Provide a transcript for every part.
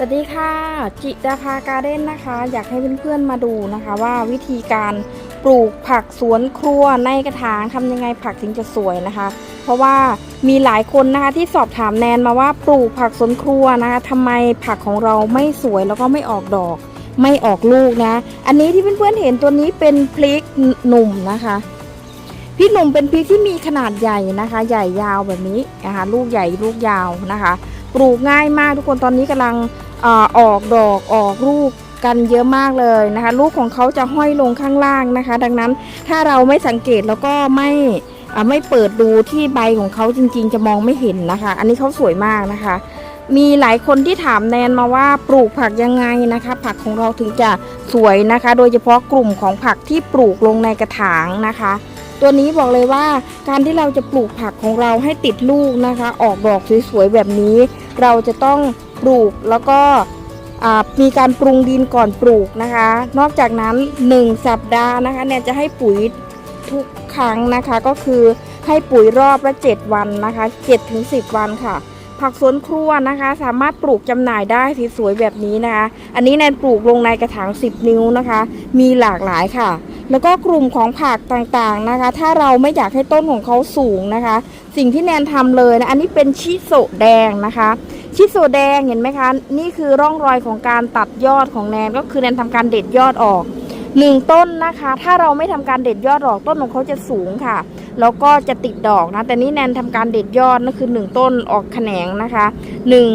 สวัสดีค่ะจิดาภาการ์เด้นนะคะ อยากให้เพื่อนๆมาดูนะคะว่าวิธีการปลูกผักสวนครัวในกระถางทำยังไงผักถึงจะสวยนะคะ เพราะว่ามีหลายคนนะคะที่สอบถามแนนมาว่าปลูกผักสวนครัวนะคะทำไมผักของเราไม่สวยแล้วก็ไม่ออกดอก ไม่ออกลูกนะ อันนี้ที่เพื่อนๆเห็นตัวนี้เป็นพริกหนุ่มนะคะพริกหนุ่มเป็นพริกที่มีขนาดใหญ่นะคะ ใหญ่ยาวแบบนี้นะคะลูกใหญ่ลูกยาวนะคะ ปลูกง่ายมากทุกคนตอนนี้กำลัง อออกดอกออกลูกกันเยอะมากเลยนะคะ ลูกของเขาจะห้อยลงข้างล่างนะคะ ดังนั้นถ้าเราไม่สังเกตแล้วก็ไม่ไม่เปิดดูที่ใบของเขาจริง ๆ จะมองไม่เห็นนะคะ อันนี้เขาสวยมากนะคะ มีหลายคนที่ถามแนนมาว่าปลูกผักยังไงนะคะ ผักของเราถึงจะสวยนะคะ โดยเฉพาะกลุ่มของผักที่ปลูกลงในกระถางนะคะ ตัวนี้บอกเลยว่าการที่เราจะปลูกผักของเราให้ติดลูกนะคะ ออกดอกสวยๆแบบนี้ เราจะต้อง ปลูกแล้วก็มีการปรุงดินก่อนปลูกนะคะ นอกจากนั้น 1 สัปดาห์นะคะเนี่ยจะให้ปุ๋ยทุกครั้งนะคะก็คือให้ปุ๋ยรอบละ 7 วันนะคะ7ถึง10 วันค่ะ ผักสวนครัวนะคะ สามารถปลูกจำหน่ายได้สวยๆแบบนี้นะคะ อันนี้แนนปลูกลงในกระถาง 10 นิ้วนะคะ มีหลากหลายค่ะ แล้วก็กลุ่มของผักต่างๆนะคะ ถ้าเราไม่อยากให้ต้นของเขาสูงนะคะ สิ่งที่แนนทำเลยนะ อันนี้เป็นชิโซแดงนะคะชิโซแดงเห็นไหมคะ นี่คือร่องรอยของการตัดยอดของแนนก็คือแนนทำการเด็ดยอดออกหนึ่งต้นนะคะ ถ้าเราไม่ทำการเด็ดยอดออกต้นของเขาจะสูงค่ะ แล้วก็จะติดดอกนะ แต่นี่แนนทำการเด็ดยอดนั่นคือหนึ่งต้นออกแขนงนะคะหนึ่ง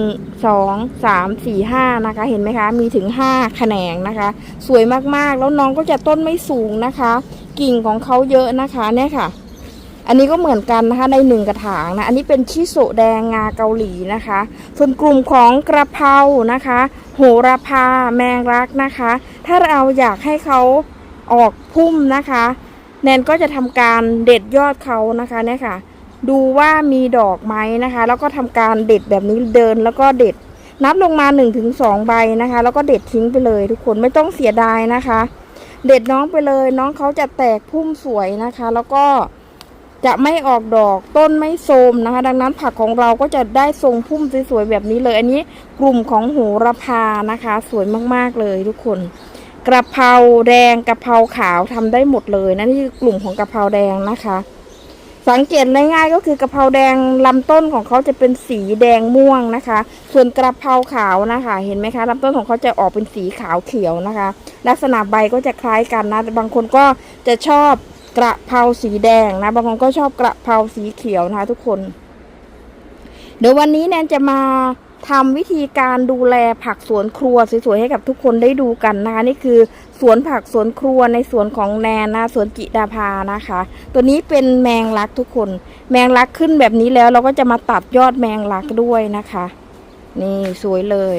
สองสามสี่ห้านะคะ เห็นไหมคะ มีถึงห้าแขนงนะคะ สวยมากๆ แล้วน้องก็จะต้นไม่สูงนะคะ กิ่งของเขาเยอะนะคะเนี่ยค่ะ อันนี้ก็เหมือนกันนะคะในหนึ่งกระถางนะ อันนี้เป็นชิโซแดงงาเกาหลีนะคะ ส่วนกลุ่มของกระเพรานะคะ โหระพาแมงลักนะคะ ถ้าเราอยากให้เขาออกพุ่มนะคะ แนนก็จะทำการเด็ดยอดเขานะคะเนี่ยค่ะ ดูว่ามีดอกไหมนะคะ แล้วก็ทำการเด็ดแบบนี้เดินแล้วก็เด็ดนับลงมา 1-2 ใบนะคะ แล้วก็เด็ดทิ้งไปเลย ทุกคนไม่ต้องเสียดายนะคะ เด็ดน้องไปเลย น้องเขาจะแตกพุ่มสวยนะคะ แล้วก็จะไม่ออกดอกต้นไม่โทรมนะคะ ดังนั้นผักของเราก็จะได้ทรงพุ่มสวยๆแบบนี้เลย อันนี้กลุ่มของโหระพานะคะ สวยมากๆเลยทุกคน กระเพราแดงกระเพราขาวทำได้หมดเลยนะนี่คือกลุ่มของกระเพราแดงนะคะ สังเกตง่ายๆก็คือกระเพราแดงลำต้นของเขาจะเป็นสีแดงม่วงนะคะ ส่วนกระเพราขาวนะคะ เห็นไหมคะลำต้นของเขาจะออกเป็นสีขาวเขียวนะคะ ลักษณะใบก็จะคล้ายกันนะแต่บางคนก็จะชอบกระเพราสีแดงนะ บางคนก็ชอบกระเพราสีเขียวนะคะทุกคน เดี๋ยววันนี้แนนจะมา ทำวิธีการดูแลผักสวนครัวสวยๆให้กับทุกคนได้ดูกันนะคะนี่คือสวนผักสวนครัวในสวนของแนนนะสวนจิดาภานะคะ ตัวนี้เป็นแมงลักทุกคน แมงลักขึ้นแบบนี้แล้วเราก็จะมาตัดยอดแมงลักด้วยนะคะ นี่สวยเลย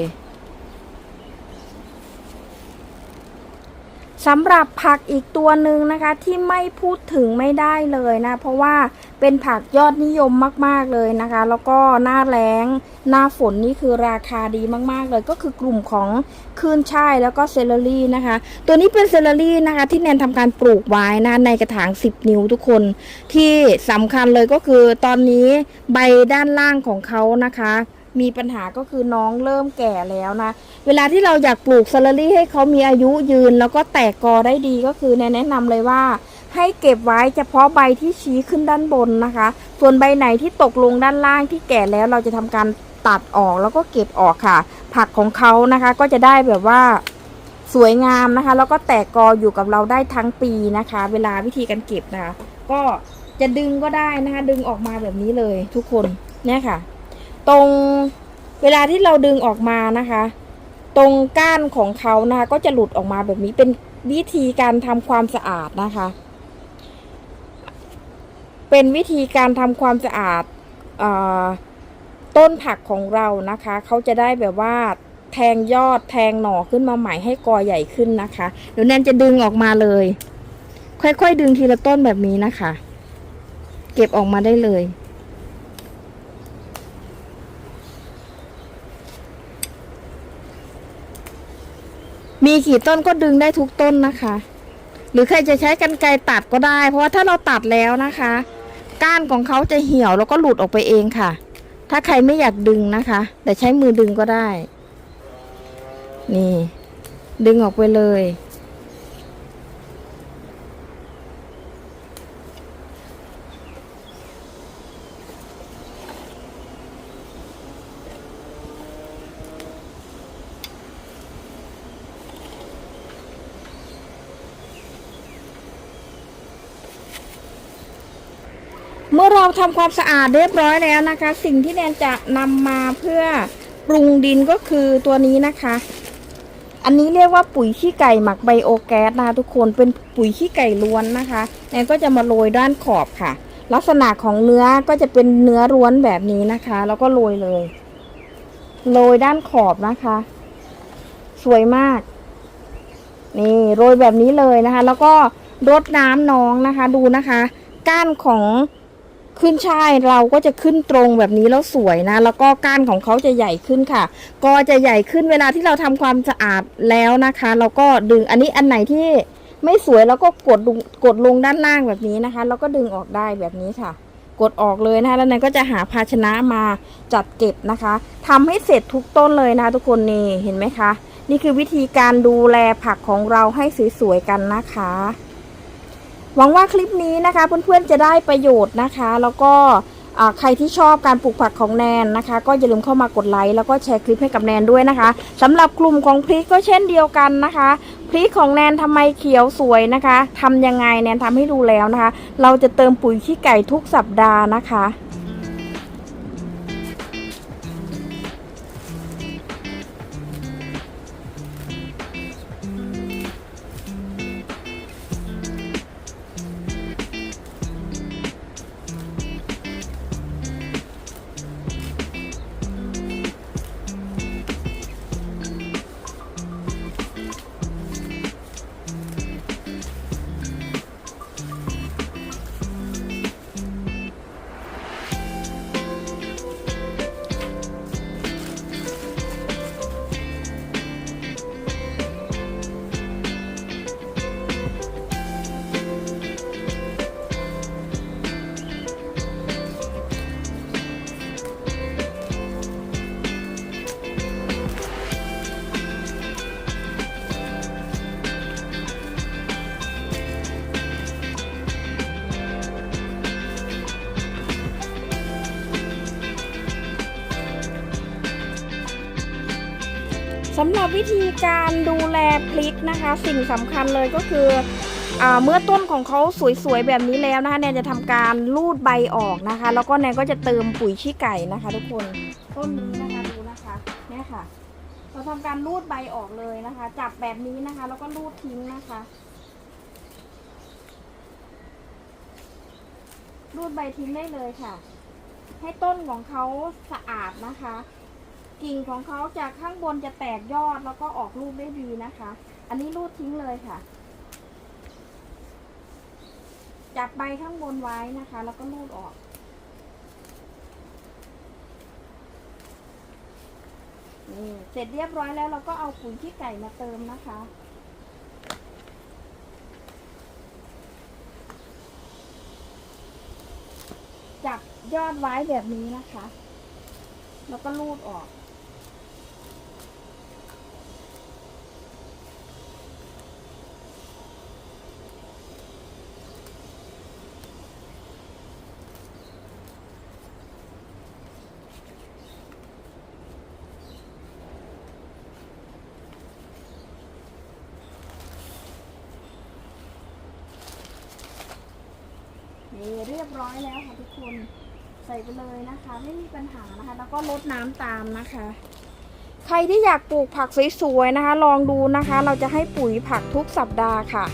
สำหรับผักอีกตัวหนึ่งนะคะที่ไม่พูดถึงไม่ได้เลยนะ เพราะว่าเป็นผักยอดนิยมมาก ๆเลยนะคะ แล้วก็หน้าแล้งหน้าฝนนี่คือราคาดีมาก ๆ เลยก็คือกลุ่มของคืนช่ายแล้วก็เซเลอรี่นะคะ ตัวนี้เป็นเซเลอรี่นะคะ ที่แนนทำการปลูกไว้นะในกระถาง 10 นิ้วทุกคน ที่สำคัญเลยก็คือตอนนี้ใบด้านล่างของเขานะคะ มีปัญหาก็คือน้องเริ่มแก่แล้วนะ เวลาที่เราอยากปลูกซาลารี่ให้เขามีอายุยืน แล้วก็แตกกอได้ดีก็คือแนะนะนำเลยว่า ให้เก็บไว้เฉพาะใบที่ชี้ขึ้นด้านบนนะคะ ส่วนใบไหนที่ตกลงด้านล่างที่แก่แล้วเราจะทำการตัดออกแล้วก็เก็บออกค่ะ ผักของเขานะคะก็จะได้แบบว่าสวยงามนะคะ แล้วก็แตกกออยู่กับเราได้ทั้งปีนะคะ เวลาวิธีการเก็บนะคะ ก็จะดึงก็ได้นะคะ ดึงออกมาแบบนี้เลยทุกคนเนี่ยค่ะ ตรงเวลาที่เราดึงออกมานะคะ ตรงก้านของเขานะคะก็จะหลุดออกมาแบบนี้เป็นวิธีการทำความสะอาดนะคะ เป็นวิธีการทำความสะอาดอ่อต้นผักของเรานะคะ เขาจะได้แบบว่าแทงยอดแทงหน่อขึ้นมาใหม่ให้กอใหญ่ขึ้นนะคะ เดี๋ยวแนนจะดึงออกมาเลย ค่อยๆดึงทีละต้นแบบนี้นะคะ เก็บออกมาได้เลย มีกี่ต้นก็ดึงได้ทุกต้นนะคะ หรือใครจะใช้กันไกรตัดก็ได้ เพราะว่าถ้าเราตัดแล้วนะคะ ก้านของเขาจะเหี่ยวแล้วก็หลุดออกไปเองค่ะ ถ้าใครไม่อยากดึงนะคะ แต่ใช้มือดึงก็ได้ นี่ ดึงออกไปเลย เมื่อเราทำความสะอาดเรียบร้อยแล้วนะคะ สิ่งที่แนนจะนำมาเพื่อปรุงดินก็คือตัวนี้นะคะ อันนี้เรียกว่าปุ๋ยขี้ไก่หมักไบโอแก๊สนะคะทุกคนเป็นปุ๋ยขี้ไก่ล้วนนะคะแนนก็จะมาโรยด้านขอบค่ะ ลักษณะของเนื้อก็จะเป็นเนื้อร้วนแบบนี้นะคะ แล้วก็โรยเลยโรยด้านขอบนะคะ สวยมาก นี่โรยแบบนี้เลยนะคะ แล้วก็รดน้ำน้องนะคะ ดูนะคะ ก้านของ ขึ้นช่ายเราก็จะขึ้นตรงแบบนี้แล้วสวยนะ แล้วก็ก้านของเขาจะใหญ่ขึ้นค่ะ ก็จะใหญ่ขึ้นเวลาที่เราทำความสะอาดแล้วนะคะ เราก็ดึงอันนี้อันไหนที่ไม่สวยเราก็กดลงกดลงด้านล่างแบบนี้นะคะ แล้วก็ดึงออกได้แบบนี้ค่ะ กดออกเลยนะคะแล้วนั้นก็จะหาภาชนะมาจัดเก็บนะคะทำให้เสร็จทุกต้นเลยนะคะทุกคนนี่เห็นไหมคะ นี่คือวิธีการดูแลผักของเราให้สวยๆกันนะคะ หวังว่าคลิปนี้นะคะเพื่อนๆจะได้ประโยชน์นะคะ แล้วก็ใครที่ชอบการปลูกผักของแนนนะคะ ก็อย่าลืมเข้ามากดไลค์แล้วก็แชร์คลิปให้กับแนนด้วยนะคะสำหรับกลุ่มของพริกก็เช่นเดียวกันนะคะพริกของแนนทำไมเขียวสวยนะคะทำยังไงแนนทำให้ดูแล้วนะคะ เราจะเติมปุ๋ยขี้ไก่ทุกสัปดาห์นะคะ สำหรับวิธีการดูแลพริกนะคะ สิ่งสำคัญเลยก็คือเมื่อต้นของเขาสวยๆแบบนี้แล้วนะคะแนนจะทำการลูดใบออกนะคะ แล้วก็แนนก็จะเติมปุ๋ยขี้ไก่นะคะ ทุกคนต้นนี้นะคะดูนะคะเนี่ยค่ะ เราทำการลูดใบออกเลยนะคะ จับแบบนี้นะคะ แล้วก็ลูดทิ้งนะคะลูดใบทิ้งได้เลยค่ะ ให้ต้นของเขาสะอาดนะคะ กิ่งของเขาจากข้างบนจะแตกยอดแล้วก็ออกลูกได้ดีนะคะ อันนี้รูดทิ้งเลยค่ะ จับใบข้างบนไว้นะคะ แล้วก็รูดออก นี่เสร็จเรียบร้อยแล้วเราก็เอาปุ๋ยขี้ไก่มาเติมนะคะจับยอดไว้แบบนี้นะคะ แล้วก็รูดออก เรียบร้อยแล้วค่ะทุกคนใส่ไปเลยนะคะ ไม่มีปัญหานะคะ แล้วก็ลดน้ำตามนะคะ ใครที่อยากปลูกผักสวยๆนะคะ ลองดูนะคะ เราจะให้ปุ๋ยผักทุกสัปดาห์ค่ะ